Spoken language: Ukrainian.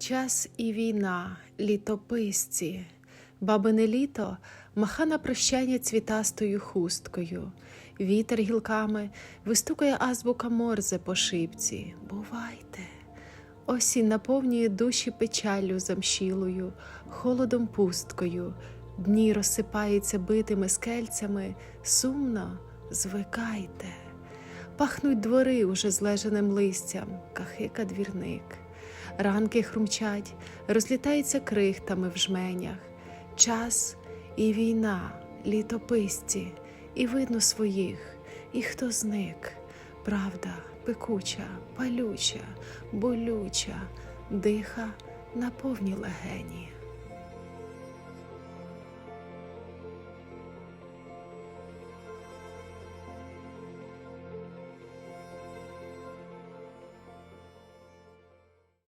Час і війна, літописці, бабине літо маха на прощання цвітастою хусткою. Вітер гілками вистукає азбука морзе по шипці. Бувайте. Осінь наповнює душі печаллю замшілою, холодом пусткою. Дні розсипаються битими скельцями, сумно звикайте. Пахнуть двори уже злежаним листям, кахика двірник. Ранки хрумчать, розлітаються крихтами в жменях. Час і війна, літописці, і видно своїх, і хто зник. Правда, пекуча, палюча, болюча, диха на повні легені.